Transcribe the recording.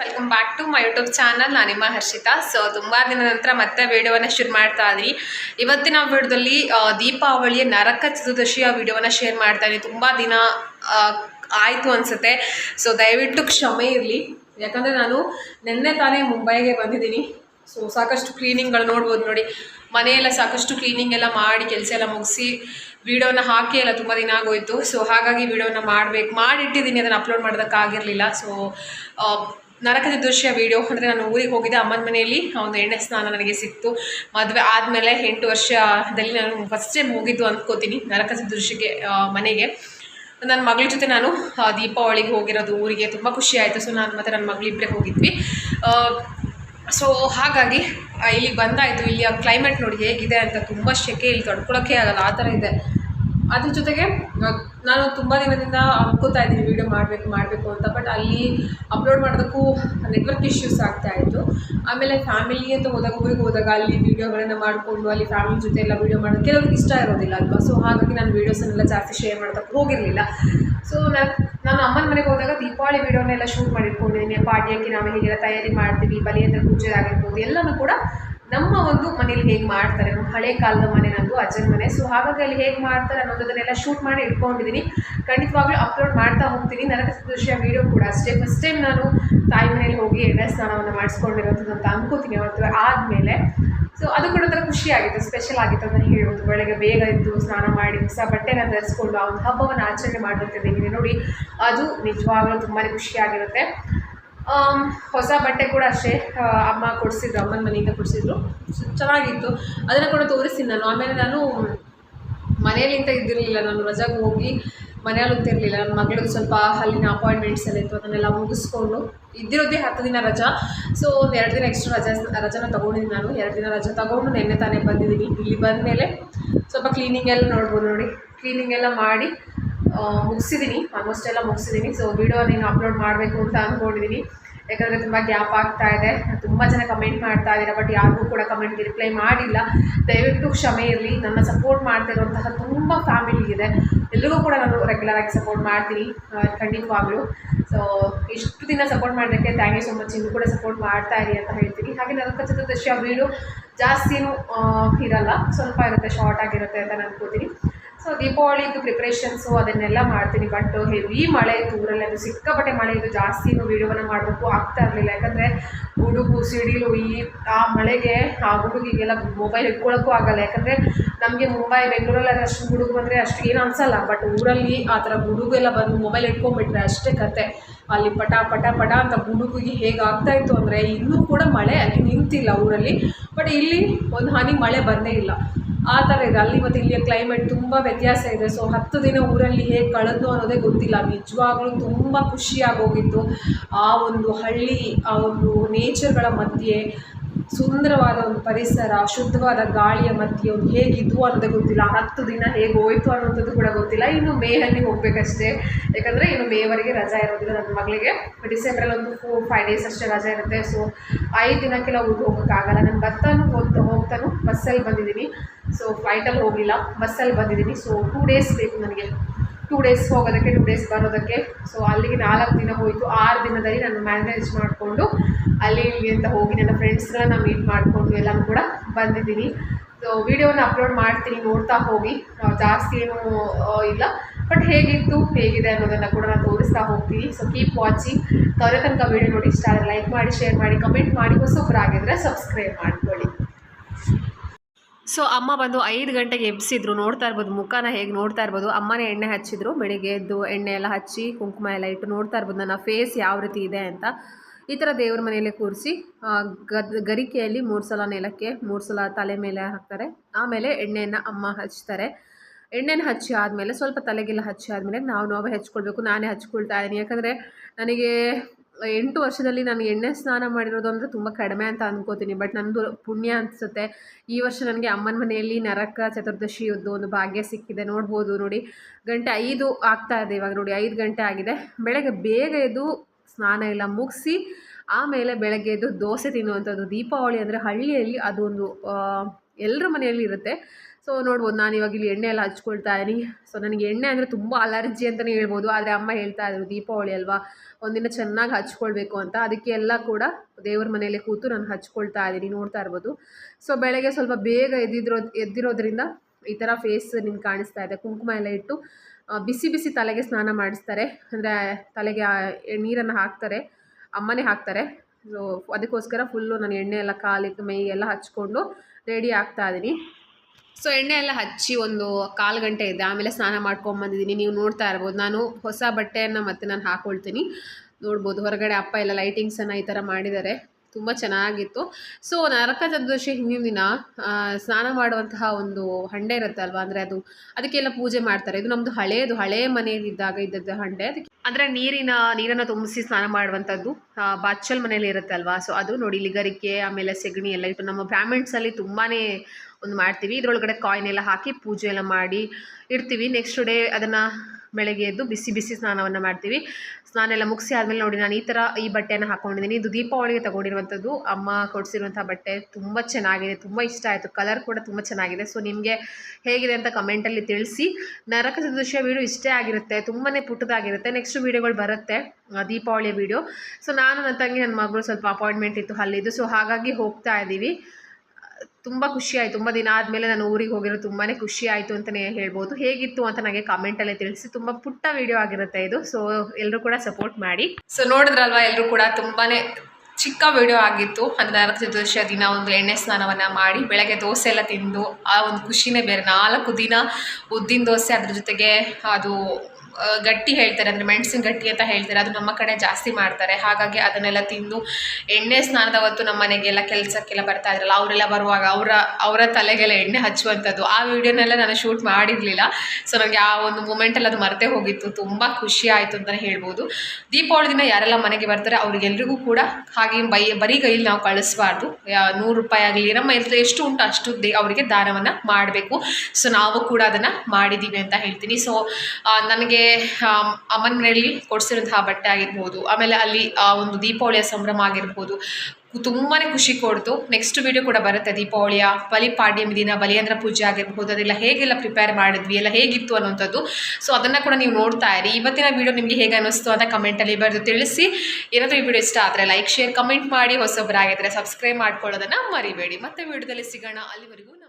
Welcome back to my YouTube channel ನಾನು ನಿಮ್ಮ Harshita. So ತುಂಬ ದಿನ ನಂತರ ಮತ್ತೆ ವಿಡಿಯೋವನ್ನು ಶೇರ್ ಮಾಡ್ತಾ ಇದ್ರಿ. ಇವತ್ತಿನ ವಿಡಿಯೋದಲ್ಲಿ ದೀಪಾವಳಿಯ ನರಕ ಚತುರ್ದಶಿಯ ವಿಡಿಯೋವನ್ನು ಶೇರ್ ಮಾಡ್ತಾ ಇದ್ದೀನಿ. ತುಂಬ ದಿನ ಆಯಿತು ಅನಿಸುತ್ತೆ. ಸೊ ದಯವಿಟ್ಟು ಕ್ಷಮೆ ಇರಲಿ. ಯಾಕಂದರೆ ನಾನು ನಿನ್ನೆ ತಾನೇ ಮುಂಬೈಗೆ ಬಂದಿದ್ದೀನಿ. ಸೊ ಸಾಕಷ್ಟು ಕ್ಲೀನಿಂಗ್ಗಳು ನೋಡ್ಬೋದು ನೋಡಿ. ಮನೆಯೆಲ್ಲ ಸಾಕಷ್ಟು ಕ್ಲೀನಿಂಗ್ ಎಲ್ಲ ಮಾಡಿ, ಕೆಲಸ ಎಲ್ಲ ಮುಗಿಸಿ, ವಿಡಿಯೋನ ಹಾಕಿ ಎಲ್ಲ ತುಂಬ ದಿನ ಆಗೋಯಿತು. ಸೊ ಹಾಗಾಗಿ ವಿಡಿಯೋನ ಮಾಡಬೇಕು. ಮಾಡಿಟ್ಟಿದ್ದೀನಿ, ಅದನ್ನು ಅಪ್ಲೋಡ್ ಮಾಡೋದಕ್ಕಾಗಿರಲಿಲ್ಲ. ಸೊ ನರಕ ದೃಶ್ಯ ವಿಡಿಯೋ ಅಂದರೆ ನಾನು ಊರಿಗೆ ಹೋಗಿದ್ದೆ ಅಮ್ಮನ ಮನೆಯಲ್ಲಿ. ಒಂದು ಎಣ್ಣೆ ಸ್ನಾನ ನನಗೆ ಸಿಕ್ತು. ಮದುವೆ ಆದಮೇಲೆ ಎಂಟು ವರ್ಷದಲ್ಲಿ ನಾನು ಫಸ್ಟ್ ಟೈಮ್ ಹೋಗಿದ್ದು ಅಂದ್ಕೋತೀನಿ ನರಕ ಚತುರ್ದಶಿಗೆ ಆ, ಮನೆಗೆ. ನನ್ನ ಮಗಳ ಜೊತೆ ನಾನು ದೀಪಾವಳಿಗೆ ಹೋಗಿರೋದು ಊರಿಗೆ. ತುಂಬ ಖುಷಿ ಆಯಿತು. ಸೊ ನಾನು ಮತ್ತು ನನ್ನ ಮಗಳಿಬ್ಬರೇ ಹೋಗಿದ್ವಿ. ಸೊ ಹಾಗಾಗಿ ಇಲ್ಲಿಗೆ ಬಂದಾಯಿತು. ಇಲ್ಲಿಯ ಕ್ಲೈಮೇಟ್ ನೋಡಿ ಹೇಗಿದೆ ಅಂತ ತುಂಬ ಶೆಕೆ ಇಲ್ಲಿ ತಡ್ಕೊಳಕ್ಕೆ ಆಗಲ್ಲ. ಆ ಥರ ಇದೆ. ಅದ್ರ ಜೊತೆಗೆ ನಾನು ತುಂಬ ದಿನದಿಂದ ಅನ್ಕೋತಾ ಇದ್ದೀನಿ ವೀಡಿಯೋ ಮಾಡಬೇಕು ಮಾಡಬೇಕು ಅಂತ ಬಟ್ ಅಲ್ಲಿ ಅಪ್ಲೋಡ್ ಮಾಡೋದಕ್ಕೂ ನೆಟ್ವರ್ಕ್ ಇಶ್ಯೂಸ್ ಆಗ್ತಾ ಇತ್ತು. ಆಮೇಲೆ ಫ್ಯಾಮಿಲಿ ಅಂತ ಹೋದಾಗ, ಊರಿಗೆ ಹೋದಾಗ ಅಲ್ಲಿ ವೀಡಿಯೋಗಳನ್ನು ಮಾಡಿಕೊಂಡು, ಅಲ್ಲಿ ಫ್ಯಾಮಿಲಿ ಜೊತೆ ಎಲ್ಲ ವೀಡಿಯೋ ಮಾಡೋದು ಕೆಲವ್ರಿಗೆ ಇಷ್ಟ ಇರೋದಿಲ್ಲ ಅಲ್ವಾ? ಸೊ ಹಾಗಾಗಿ ನಾನು ವೀಡಿಯೋಸನ್ನೆಲ್ಲ ಜಾಸ್ತಿ ಶೇರ್ ಮಾಡೋದಕ್ಕೆ ಹೋಗಿರಲಿಲ್ಲ. ಸೊ ನಾನು ಅಮ್ಮನ ಮನೆಗೆ ಹೋದಾಗ ದೀಪಾವಳಿ ವೀಡಿಯೋನೆಲ್ಲ ಶೂಟ್ ಮಾಡಿಟ್ಕೊಂಡಿದ್ದೀನಿ. ಪಾಡ್ಯಕ್ಕೆ ನಾವು ಹೀಗೆಲ್ಲ ತಯಾರಿ ಮಾಡ್ತೀವಿ ಬಲಿಯಂತ್ರ ಪೂಜೆ ಆಗಿರ್ಬೋದು, ಎಲ್ಲನೂ ಕೂಡ ನಮ್ಮ ಒಂದು ಮನೇಲಿ ಹೇಗೆ ಮಾಡ್ತಾರೆ? ನಮ್ಮ ಹಳೆ ಕಾಲದ ಮನೆ ನಂದು, ಅಜ್ಜನ ಮನೆ. ಸೊ ಹಾಗಾಗಿ ಅಲ್ಲಿ ಹೇಗೆ ಮಾಡ್ತಾರೆ ಅನ್ನೋದನ್ನೆಲ್ಲ ಶೂಟ್ ಮಾಡಿ ಇಟ್ಕೊಂಡಿದ್ದೀನಿ. ಖಂಡಿತವಾಗ್ಲೂ ಅಪ್ಲೋಡ್ ಮಾಡ್ತಾ ಹೋಗ್ತೀನಿ. ನರಕ ಸದೃಶ್ಯ ವೀಡಿಯೋ ಕೂಡ ಅಷ್ಟೇ. ಫಸ್ಟ್ ಟೈಮ್ ನಾನು ತಾಯಿ ಮನೇಲಿ ಹೋಗಿ ಎಣ್ಣೆ ಸ್ನಾನವನ್ನು ಮಾಡಿಸ್ಕೊಂಡಿರೋದು ಅಂತ ಅನ್ಕೋತೀನಿ ಅವತ್ತು ಆದಮೇಲೆ. ಸೊ ಅದು ಕೂಡ ಒಂಥರ ಖುಷಿ ಆಗಿತ್ತು. ಸ್ಪೆಷಲ್ ಆಗಿತ್ತು ಅಂತ ಹೇಳ್ಬೋದು. ಬೆಳಗ್ಗೆ ಬೇಗ ಎದ್ದು ಸ್ನಾನ ಮಾಡಿ, ಹೊಸ ಬಟ್ಟೆನ ಧರಿಸ್ಕೊಂಡು ಆ ಒಂದು ಹಬ್ಬವನ್ನು ಆಚರಣೆ ಮಾಡುತ್ತಿದ್ದೀನಿ ನೋಡಿ, ಅದು ನಿಜವಾಗ್ಲೂ ತುಂಬಾ ಖುಷಿಯಾಗಿರುತ್ತೆ. ಹೊಸ ಬಟ್ಟೆ ಕೂಡ ಅಷ್ಟೇ ಅಮ್ಮ ಕೊಡಿಸಿದ್ರು, ಅಮ್ಮನ ಮನೆಯಿಂದ ಕೊಡಿಸಿದ್ರು. ಚೆನ್ನಾಗಿತ್ತು. ಅದನ್ನು ಕೂಡ ತೋರಿಸ್ತೀನಿ ನಾನು. ಆಮೇಲೆ ನಾನು ಮನೆಯಲ್ಲಿಂತ ಇದ್ದಿರಲಿಲ್ಲ. ನಾನು ರಜಾಗೆ ಹೋಗಿ ಮನೆಯಲ್ಲಿ ಹೋಗ್ತಿರಲಿಲ್ಲ. ನನ್ನ ಮಗಳಿಗೆ ಸ್ವಲ್ಪ ಅಲ್ಲಿನ ಅಪಾಯಿಂಟ್ಮೆಂಟ್ಸ್ ಎಲ್ಲ ಇತ್ತು. ಅದನ್ನೆಲ್ಲ ಮುಗಿಸ್ಕೊಂಡು ಇದ್ದಿರೋದೇ ಹತ್ತು ದಿನ ರಜಾ. ಸೊ ಒಂದು ಎರಡು ದಿನ ಎಕ್ಸ್ಟ್ರಾ ರಜಾ, ರಜಾನ ತೊಗೊಂಡಿದ್ದೀನಿ ನಾನು. ಎರಡು ದಿನ ರಜಾ ತೊಗೊಂಡು ನಿನ್ನೆ ತಾನೇ ಬಂದಿದ್ದೀನಿ. ಇಲ್ಲಿ ಬಂದಮೇಲೆ ಸ್ವಲ್ಪ ಕ್ಲೀನಿಂಗ್ ಎಲ್ಲ ನೋಡ್ಬೋದು ನೋಡಿ. ಕ್ಲೀನಿಂಗ್ ಎಲ್ಲ ಮಾಡಿ ಮುಗಿಸಿದ್ದೀನಿ ಆಲ್ಮೋಸ್ಟ್ ಎಲ್ಲ ಮುಗಿಸಿದ್ದೀನಿ ಸೊ ವಿಡಿಯೋ ನೀನು ಅಪ್ಲೋಡ್ ಮಾಡಬೇಕು ಅಂತ ಅಂದ್ಕೊಂಡಿದ್ದೀನಿ ಯಾಕಂದರೆ ತುಂಬ ಗ್ಯಾಪ್ ಆಗ್ತಾ ಇದೆ. ತುಂಬ ಜನ ಕಮೆಂಟ್ ಮಾಡ್ತಾ ಇದ್ದೀರಾ ಬಟ್ ಯಾರಿಗೂ ಕೂಡ ಕಮೆಂಟ್ಗೆ ರಿಪ್ಲೈ ಮಾಡಿಲ್ಲ. ದಯವಿಟ್ಟು ಕ್ಷಮೆ ಇರಲಿ. ನನ್ನ ಸಪೋರ್ಟ್ ಮಾಡ್ತಿರುವಂತಹ ತುಂಬ ಫ್ಯಾಮಿಲಿ ಇದೆ. ಎಲ್ರಿಗೂ ಕೂಡ ನಾನು ರೆಗ್ಯುಲರ್ ಆಗಿ ಸಪೋರ್ಟ್ ಮಾಡ್ತೀನಿ ಖಂಡಿತವಾಗ್ಲೂ. ಸೊ ಇಷ್ಟು ದಿನ ಸಪೋರ್ಟ್ ಮಾಡೋದಕ್ಕೆ ಥ್ಯಾಂಕ್ ಯು ಸೊ ಮಚ್ ಇನ್ನೂ ಕೂಡ ಸಪೋರ್ಟ್ ಮಾಡ್ತಾ ಇರಿ ಅಂತ ಹೇಳ್ತೀನಿ. ಹಾಗೆ ನರಕ ಚತುರ್ದಶಿಯ ವೀಡಿಯೋ ಜಾಸ್ತಿನೂ ಇರಲ್ಲ. ಸ್ವಲ್ಪ ಇರುತ್ತೆ ಶಾರ್ಟ್ ಆಗಿರುತ್ತೆ ಅಂತ ನಾನು ಅನ್ಕೋತೀನಿ. ಸೊ ದೀಪಾವಳಿದು ಪ್ರಿಪ್ರೇಷನ್ಸು ಅದನ್ನೆಲ್ಲ ಮಾಡ್ತೀನಿ. ಬಟ್ ಹೆವಿ ಮಳೆ ಇತ್ತು ಊರಲ್ಲಿ ಅದು ಸಿಕ್ಕಾಪಟ್ಟೆ ಮಳೆ ಜಾಸ್ತಿ ಜಾಸ್ತಿನೂ ವೀಡಿಯೋವನ್ನು ಮಾಡಬೇಕು ಆಗ್ತಾ ಇರಲಿಲ್ಲ. ಯಾಕಂದರೆ ಗುಡುಗು ಸಿಡಿಲು, ಈ, ಆ ಮಳೆಗೆ, ಆ ಹುಡುಗಿಗೆಲ್ಲ ಮೊಬೈಲ್ ಇಟ್ಕೊಳ್ಳೋಕ್ಕೂ ಆಗಲ್ಲ. ಯಾಕಂದರೆ, ನಮಗೆ ಮುಂಬೈ ಬೆಂಗಳೂರಲ್ಲಿ ಅಷ್ಟು ಗುಡುಗು ಬಂದರೆ ಅಷ್ಟು ಏನು ಅನಿಸಲ್ಲ. ಬಟ್ ಊರಲ್ಲಿ ಆ ಥರ ಗುಡುಗು ಎಲ್ಲ ಬಂದು ಮೊಬೈಲ್ ಇಟ್ಕೊಂಡ್ಬಿಟ್ರೆ ಅಷ್ಟೇ ಕತೆ. ಅಲ್ಲಿ ಪಟ ಪಟ ಪಟ ಅಂತ ಗುಡುಗಿಗೆ ಹೇಗೆ ಆಗ್ತಾ ಇತ್ತು ಅಂದರೆ, ಇನ್ನೂ ಕೂಡ ಮಳೆ ಅಲ್ಲಿ ನಿಂತಿಲ್ಲ ಊರಲ್ಲಿ. ಬಟ್ ಇಲ್ಲಿ ಒಂದು ಹನಿ ಮಳೆ ಬಂದೇ ಇಲ್ಲ. ಆ ಥರ ಇದೆ. ಅಲ್ಲಿ ಮತ್ತು ಇಲ್ಲಿಯ ಕ್ಲೈಮೇಟ್ ತುಂಬ ವ್ಯತ್ಯಾಸ ಇದೆ. ಸೊ ಹತ್ತು ದಿನ ಊರಲ್ಲಿ ಹೇಗೆ ಕಳೆದು ಅನ್ನೋದೇ ಗೊತ್ತಿಲ್ಲ. ನಿಜವಾಗ್ಲೂ ತುಂಬ ಖುಷಿಯಾಗೋಗಿತ್ತು ಆ ಒಂದು ಹಳ್ಳಿ, ಆ ಒಂದು ನೇಚರ್ಗಳ ಮಧ್ಯೆ ಸುಂದರವಾದ ಒಂದು ಪರಿಸರ, ಶುದ್ಧವಾದ ಗಾಳಿಯ ಮಧ್ಯೆ ಒಂದು ಹೇಗಿದ್ವು ಅನ್ನೋದೇ ಗೊತ್ತಿಲ್ಲ. ಹತ್ತು ದಿನ ಹೇಗೆ ಹೋಯಿತು ಅನ್ನೋಂಥದ್ದು ಕೂಡ ಗೊತ್ತಿಲ್ಲ. ಇನ್ನು ಮೇಯಲ್ಲಿ ಹೋಗಬೇಕಷ್ಟೇ. ಯಾಕಂದರೆ ಇನ್ನು ಮೇವರೆಗೆ ರಜಾ ಇರೋದಿಲ್ಲ. ನನ್ನ ಮಗಳಿಗೆ ಡಿಸೆಂಬ್ರಲ್ಲಿ ಒಂದು ಫೋರ್ ಫೈವ್ ಡೇಸ್ ಅಷ್ಟೇ ರಜಾ ಇರುತ್ತೆ. ಸೊ ಐದು ದಿನಕ್ಕೆಲ್ಲ ಊರಿಗೆ ಹೋಗೋಕ್ಕಾಗಲ್ಲ. ನಾನು ಬರ್ತಾನು ಹೋಗ್ತಾ ಹೋಗ್ತಾನು ಬಸ್ಸಲ್ಲಿ ಬಂದಿದ್ದೀನಿ. ಸೊ ಫ್ಲೈಟಲ್ಲಿ ಹೋಗಲಿಲ್ಲ. ಬಸ್ಸಲ್ಲಿ ಬಂದಿದ್ದೀನಿ ಸೊ ಟೂ ಡೇಸ್ ಬೇಕು ನನಗೆ. ಟೂ ಡೇಸ್ ಹೋಗೋದಕ್ಕೆ ಟೂ ಡೇಸ್ ಬರೋದಕ್ಕೆ. ಸೊ ಅಲ್ಲಿಗೆ ನಾಲ್ಕು ದಿನ ಹೋಯಿತು. ಆರು ದಿನದಲ್ಲಿ ನಾನು ಮ್ಯಾನೇಜ್ ಮಾಡಿಕೊಂಡು ಅಲ್ಲಿ ಇಲ್ಲಿ ಅಂತ ಹೋಗಿ ನನ್ನ ಫ್ರೆಂಡ್ಸ್ಗಳನ್ನ ಮೀಟ್ ಮಾಡಿಕೊಂಡು ಎಲ್ಲನೂ ಕೂಡ ಬಂದಿದ್ದೀನಿ. ಸೊ ವೀಡಿಯೋನ ಅಪ್ಲೋಡ್ ಮಾಡ್ತೀನಿ ನೋಡ್ತಾ ಹೋಗಿ. ಜಾಸ್ತಿ ಏನೂ ಇಲ್ಲ. ಬಟ್ ಹೇಗಿತ್ತು, ಹೇಗಿದೆ ಅನ್ನೋದನ್ನು ಕೂಡ ನಾನು ತೋರಿಸ್ತಾ ಹೋಗ್ತೀನಿ. ಸೊ ಕೀಪ್ ವಾಚಿಂಗ್ ತವರೆ ತನಕ ವೀಡಿಯೋ ನೋಡಿ ಇಷ್ಟ ಆದರೆ ಲೈಕ್ ಮಾಡಿ ಶೇರ್ ಮಾಡಿ ಕಮೆಂಟ್ ಮಾಡಿ. ಹೊಸೊಬ್ಬರಾಗಿದ್ದರೆ ಸಬ್ಸ್ಕ್ರೈಬ್ ಮಾಡ್ಕೊಳ್ಳಿ. ಸೊ ಅಮ್ಮ ಬಂದು ಐದು ಗಂಟೆಗೆ ಎಬ್ಸಿದ್ರು. ನೋಡ್ತಾ ಇರ್ಬೋದು, ಮುಖನ ಹೇಗೆ ನೋಡ್ತಾ ಇರ್ಬೋದು. ಅಮ್ಮನೇ ಎಣ್ಣೆ ಹಚ್ಚಿದ್ರು, ಬೆಳಿಗ್ಗೆ ಎದ್ದು ಎಣ್ಣೆ ಎಲ್ಲ ಹಚ್ಚಿ, ಕುಂಕುಮ ಎಲ್ಲ ಇಟ್ಟು ನೋಡ್ತಾ ಇರ್ಬೋದು, ನನ್ನ ಫೇಸ್ ಯಾವ ರೀತಿ ಇದೆ ಅಂತ. ಈ ಥರ ದೇವ್ರ ಮನೆಯಲ್ಲೇ ಕೂರಿಸಿ ಗದ್, ಗರಿಕೆಯಲ್ಲಿ ಮೂರು ಸಲ ನೆಲಕ್ಕೆ, ಮೂರು ಸಲ ತಲೆ ಮೇಲೆ ಹಾಕ್ತಾರೆ. ಆಮೇಲೆ ಎಣ್ಣೆಯನ್ನು ಅಮ್ಮ ಹಚ್ತಾರೆ. ಎಣ್ಣೆನ ಹಚ್ಚಿ ಆದಮೇಲೆ ಸ್ವಲ್ಪ ತಲೆಗೆಲ್ಲ ಹಚ್ಚಿ ಆದಮೇಲೆ ನಾವು, ನಾವೇ ಹಚ್ಕೊಳ್ಬೇಕು. ನಾನೇ ಹಚ್ಕೊಳ್ತಾ ಇದ್ದೀನಿ. ಯಾಕಂದರೆ ನನಗೆ ಎಂಟು ವರ್ಷದಲ್ಲಿ ನಾನು ಎಣ್ಣೆ ಸ್ನಾನ ಮಾಡಿರೋದು ಅಂದರೆ ತುಂಬ ಕಡಿಮೆ ಅಂತ ಅಂದ್ಕೋತೀನಿ ಬಟ್ ನನ್ನದು ಪುಣ್ಯ ಅನಿಸುತ್ತೆ. ಈ ವರ್ಷ ನನಗೆ ಅಮ್ಮನ ಮನೆಯಲ್ಲಿ ನರಕ ಚತುರ್ದಶಿಯದ್ದು ಒಂದು ಭಾಗ್ಯ ಸಿಕ್ಕಿದೆ. ನೋಡ್ಬೋದು ನೋಡಿ. ಗಂಟೆ ಐದು ಆಗ್ತಾ ಇದೆ ಇವಾಗ ನೋಡಿ. ಐದು ಗಂಟೆ ಆಗಿದೆ. ಬೆಳಗ್ಗೆ ಬೇಗ ಎದ್ದು ಸ್ನಾನ ಎಲ್ಲ ಮುಗಿಸಿ, ಆಮೇಲೆ ಬೆಳಗ್ಗೆ ಎದ್ದು ದೋಸೆ ತಿನ್ನುವಂಥದ್ದು. ದೀಪಾವಳಿ ಅಂದರೆ ಹಳ್ಳಿಯಲ್ಲಿ ಅದೊಂದು ಎಲ್ಲರ ಮನೆಯಲ್ಲಿ ಇರುತ್ತೆ. ಸೊ ನೋಡ್ಬೋದು. ನಾನು ಇವಾಗ ಇಲ್ಲಿ ಎಣ್ಣೆ ಎಲ್ಲ ಹಚ್ಕೊಳ್ತಾ ಇದ್ದೀನಿ. ಸೊ ನನಗೆ ಎಣ್ಣೆ ಅಂದರೆ ತುಂಬ ಅಲರ್ಜಿ ಅಂತಲೇ ಹೇಳ್ಬೋದು. ಆದರೆ ಅಮ್ಮ ಹೇಳ್ತಾ ಇದ್ರು, ದೀಪಾವಳಿ ಅಲ್ವಾ? ಒಂದಿನ ಚೆನ್ನಾಗಿ ಹಚ್ಕೊಳ್ಬೇಕು ಅಂತ. ಅದಕ್ಕೆ ಎಲ್ಲ ಕೂಡ ದೇವ್ರ ಮನೆಯಲ್ಲೇ ಕೂತು ನಾನು ಹಚ್ಕೊಳ್ತಾ ಇದ್ದೀನಿ, ನೋಡ್ತಾ ಇರ್ಬೋದು. ಸೊ ಬೆಳಗ್ಗೆ ಸ್ವಲ್ಪ ಬೇಗ ಎದ್ದಿದ್ರೋ, ಎದ್ದಿರೋದ್ರಿಂದ ಈ ಥರ ಫೇಸ್ ನಿಮ್ಗೆ ಕಾಣಿಸ್ತಾ ಇದೆ. ಕುಂಕುಮ ಎಲ್ಲ ಇಟ್ಟು ಬಿಸಿ ಬಿಸಿ ತಲೆಗೆ ಸ್ನಾನ ಮಾಡಿಸ್ತಾರೆ. ಅಂದರೆ ತಲೆಗೆ ನೀರನ್ನು ಹಾಕ್ತಾರೆ. ಅಮ್ಮನೇ ಹಾಕ್ತಾರೆ. ಸೊ ಅದಕ್ಕೋಸ್ಕರ ಫುಲ್ಲು ನಾನು ಎಣ್ಣೆ ಎಲ್ಲ ಕಾಲಿಗೆ ಮೈಗೆಲ್ಲ ಹಚ್ಕೊಂಡು ರೆಡಿ ಆಗ್ತಾ ಇದ್ದೀನಿ. ಸೊ ಎಣ್ಣೆ ಎಲ್ಲ ಹಚ್ಚಿ ಒಂದು ಕಾಲು ಗಂಟೆ ಇದೆ. ಆಮೇಲೆ ಸ್ನಾನ ಮಾಡ್ಕೊಂಬಂದಿದ್ದೀನಿ ನೀವು ನೋಡ್ತಾ ಇರ್ಬೋದು. ನಾನು ಹೊಸ ಬಟ್ಟೆಯನ್ನು ಮತ್ತೆ ನಾನು ಹಾಕ್ಕೊಳ್ತೀನಿ ನೋಡ್ಬೋದು. ಹೊರಗಡೆ ಅಪ್ಪ ಎಲ್ಲ ಲೈಟಿಂಗ್ಸನ್ನು ಈ ಥರ ಮಾಡಿದ್ದಾರೆ. ತುಂಬ ಚೆನ್ನಾಗಿತ್ತು. ಸೊ ನರಕ ಚತುರ್ದಶಿ ಹಿಂದಿನ ದಿನ ಸ್ನಾನ ಮಾಡುವಂತಹ ಒಂದು ಹಂಡೆ ಇರುತ್ತೆ ಅಲ್ವಾ ಅಂದರೆ ಅದು, ಅದಕ್ಕೆಲ್ಲ ಪೂಜೆ ಮಾಡ್ತಾರೆ. ಇದು ನಮ್ಮದು ಹಳೆಯದು ಹಳೆಯ ಮನೆಯಲ್ಲಿದ್ದಾಗ ಇದ್ದದ್ದು ಹಂಡೆ. ಅದಕ್ಕೆ ಅಂದರೆ ನೀರಿನ, ನೀರನ್ನು ತುಂಬಿಸಿ ಸ್ನಾನ ಮಾಡುವಂಥದ್ದು ಬಾಚಲ್ ಮನೆಯಲ್ಲಿ ಇರುತ್ತೆ ಅಲ್ವಾ ಸೊ ಅದು ನೋಡಿ, ಲಿಗರಿಕೆ, ಆಮೇಲೆ ಸೆಗಣಿ ಎಲ್ಲ ಇಟ್ಟು ನಮ್ಮ ಬ್ರಾಹ್ಮಿಣ್ಸಲ್ಲಿ ತುಂಬಾ ಒಂದು ಮಾಡ್ತೀವಿ. ಇದರೊಳಗಡೆ ಕಾಯಿನ್ ಎಲ್ಲ ಹಾಕಿ ಪೂಜೆ ಎಲ್ಲ ಮಾಡಿ ಇಡ್ತೀವಿ. ನೆಕ್ಸ್ಟ್ ಡೇ ಅದನ್ನು ಬೆಳಗ್ಗೆ ಎದ್ದು ಬಿಸಿ ಬಿಸಿ ಸ್ನಾನವನ್ನು ಮಾಡ್ತೀವಿ. ಸ್ನಾನ ಎಲ್ಲ ಮುಗಿಸಿ ಆದಮೇಲೆ ನೋಡಿ ನಾನು ಈ ಥರ ಈ ಬಟ್ಟೆಯನ್ನು ಹಾಕ್ಕೊಂಡಿದ್ದೀನಿ ಇದು ದೀಪಾವಳಿಗೆ ತಗೊಂಡಿರುವಂಥದ್ದು ಅಮ್ಮ ಕೊಡಿಸಿರುವಂಥ ಬಟ್ಟೆ ತುಂಬ ಚೆನ್ನಾಗಿದೆ. ತುಂಬ ಇಷ್ಟ ಆಯಿತು. ಕಲರ್ ಕೂಡ ತುಂಬ ಚೆನ್ನಾಗಿದೆ. ಸೊ ನಿಮಗೆ ಹೇಗಿದೆ ಅಂತ ಕಮೆಂಟಲ್ಲಿ ತಿಳಿಸಿ. ನರಕ ಚತುರ್ದಶಿಯ ವೀಡಿಯೋ ಇಷ್ಟೇ ಆಗಿರುತ್ತೆ. ತುಂಬಾ ಪುಟ್ಟದಾಗಿರುತ್ತೆ. ನೆಕ್ಸ್ಟ್ ವೀಡಿಯೋಗಳು ಬರುತ್ತೆ. ದೀಪಾವಳಿಯ ವೀಡಿಯೋ ಸೊ ನಾನು ನನ್ನ ತಂಗಿ, ನನ್ನ ಮಗಳು ಸ್ವಲ್ಪ ಅಪಾಯಿಂಟ್ಮೆಂಟ್ ಇತ್ತು ಅಲ್ಲಿದ್ದು. ಸೊ ಹಾಗಾಗಿ ಹೋಗ್ತಾ ಇದ್ದೀವಿ. ತುಂಬ ಖುಷಿ ಆಯಿತು. ತುಂಬ ದಿನ ಆದಮೇಲೆ ನಾನು ಊರಿಗೆ ಹೋಗಿರೋ ತುಂಬಾ ಖುಷಿ ಆಯಿತು ಅಂತಲೇ ಹೇಳ್ಬೋದು. ಹೇಗಿತ್ತು ಅಂತ ನನಗೆ ಕಾಮೆಂಟಲ್ಲೇ ತಿಳಿಸಿ. ತುಂಬ ಪುಟ್ಟ ವಿಡಿಯೋ ಆಗಿರುತ್ತೆ ಇದು. ಸೊ ಎಲ್ಲರೂ ಕೂಡ ಸಪೋರ್ಟ್ ಮಾಡಿ. ಸೊ ನೋಡಿದ್ರಲ್ವಾ ಎಲ್ಲರೂ ಕೂಡ ತುಂಬಾ ಚಿಕ್ಕ ವಿಡಿಯೋ ಆಗಿತ್ತು. ಅಂದರೆ ನರಕ ಚತುರ್ದಶಿಯ ದಿನ ಒಂದು ಎಣ್ಣೆ ಸ್ನಾನವನ್ನು ಮಾಡಿ, ಬೆಳಗ್ಗೆ ದೋಸೆ ಎಲ್ಲ ತಿಂದು, ಆ ಒಂದು ಖುಷಿನೇ ಬೇರೆ. ನಾಲ್ಕು ದಿನ ಉದ್ದಿನ ದೋಸೆ ಅದ್ರ ಜೊತೆಗೆ ಅದು ಗಟ್ಟಿ ಹೇಳ್ತಾರೆ, ಅಂದರೆ ಮೆಣಸಿನ ಗಟ್ಟಿ ಅಂತ ಹೇಳ್ತಾರೆ, ಅದು ನಮ್ಮ ಕಡೆ ಜಾಸ್ತಿ ಮಾಡ್ತಾರೆ. ಹಾಗಾಗಿ ಅದನ್ನೆಲ್ಲ ತಿಂದು ಎಣ್ಣೆ ಸ್ನಾನದ ಹೊತ್ತು ನಮ್ಮ ಮನೆಗೆಲ್ಲ ಕೆಲಸಕ್ಕೆಲ್ಲ ಬರ್ತಾ ಇದ್ರಲ್ಲ, ಅವರೆಲ್ಲ ಬರುವಾಗ ಅವರ ಅವರ ತಲೆಗೆಲ್ಲ ಎಣ್ಣೆ ಹಚ್ಚುವಂಥದ್ದು. ಆ ವಿಡಿಯೋನೆಲ್ಲ ನಾನು ಶೂಟ್ ಮಾಡಿರಲಿಲ್ಲ. ಸೊ ನನಗೆ ಆ ಒಂದು ಮೂಮೆಂಟಲ್ಲಿ ಅದು ಮರೆತೇ ಹೋಗಿತ್ತು. ತುಂಬ ಖುಷಿ ಆಯಿತು ಅಂತಲೇ ಹೇಳ್ಬೋದು. ದೀಪಾವಳಿ ದಿನ ಯಾರೆಲ್ಲ ಮನೆಗೆ ಬರ್ತಾರೆ, ಅವರಿಗೆಲ್ರಿಗೂ ಕೂಡ ಹಾಗೆ ಬೈ, ಬರೀ ಕೈಯಲ್ಲಿ ನಾವು ಕಳಿಸ್ಬಾರ್ದು. ನೂರು ರೂಪಾಯಿ ಆಗಲಿ, ನಮ್ಮ ಇರ್ತದೆ ಎಷ್ಟು ಉಂಟು ಅಷ್ಟು ದೇ, ಅವರಿಗೆ ದಾನವನ್ನು ಮಾಡಬೇಕು. ಸೊ ನಾವು ಕೂಡ ಅದನ್ನು ಮಾಡಿದ್ದೀವಿ ಅಂತ ಹೇಳ್ತೀನಿ. ಸೊ ನನಗೆ ಆಮ್, ಅಮ್ಮನ ಮನೆಯಲ್ಲಿ ಕೊಡಿಸಿರುವಂತಹ ಬಟ್ಟೆ ಆಗಿರ್ಬೋದು ಆಮೇಲೆ ಅಲ್ಲಿ ಆ ಒಂದು ದೀಪಾವಳಿಯ ಸಂಭ್ರಮ ಆಗಿರ್ಬೋದು ತುಂಬಾ ಖುಷಿ ಕೊಡ್ತು. ನೆಕ್ಸ್ಟ್ ವಿಡಿಯೋ ಕೂಡ ಬರುತ್ತೆ ದೀಪಾವಳಿಯ ಬಲಿಪಾಡ್ಯಮಿ ದಿನ ಬಲಿಯಂದ್ರ ಪೂಜೆ ಆಗಿರ್ಬೋದು ಅದೆಲ್ಲ ಹೇಗೆಲ್ಲ ಪ್ರಿಪೇರ್ ಮಾಡಿದ್ವಿ ಎಲ್ಲ ಹೇಗಿತ್ತು ಅನ್ನೋಂಥದ್ದು ಸೊ ಅದನ್ನು ಕೂಡ ನೀವು ನೋಡ್ತಾ ಇರಿ. ಇವತ್ತಿನ ವಿಡಿಯೋ ನಿಮಗೆ ಹೇಗೆ ಅನ್ನಿಸ್ತು ಅಂತ ಕಮೆಂಟಲ್ಲಿ ಬರೆದು ತಿಳಿಸಿ. ಏನಾದರೂ ಈ ವಿಡಿಯೋ ಇಷ್ಟ ಆದರೆ ಲೈಕ್ ಶೇರ್ ಕಮೆಂಟ್ ಮಾಡಿ. ಹೊಸೊಬ್ಬರಾಗಿದ್ದರೆ ಸಬ್ಸ್ಕ್ರೈಬ್ ಮಾಡ್ಕೊಳ್ಳೋದನ್ನು ಮರಿಬೇಡಿ. ಮತ್ತೆ ವಿಡಿಯೋದಲ್ಲಿ ಸಿಗೋಣ. ಅಲ್ಲಿವರೆಗೂ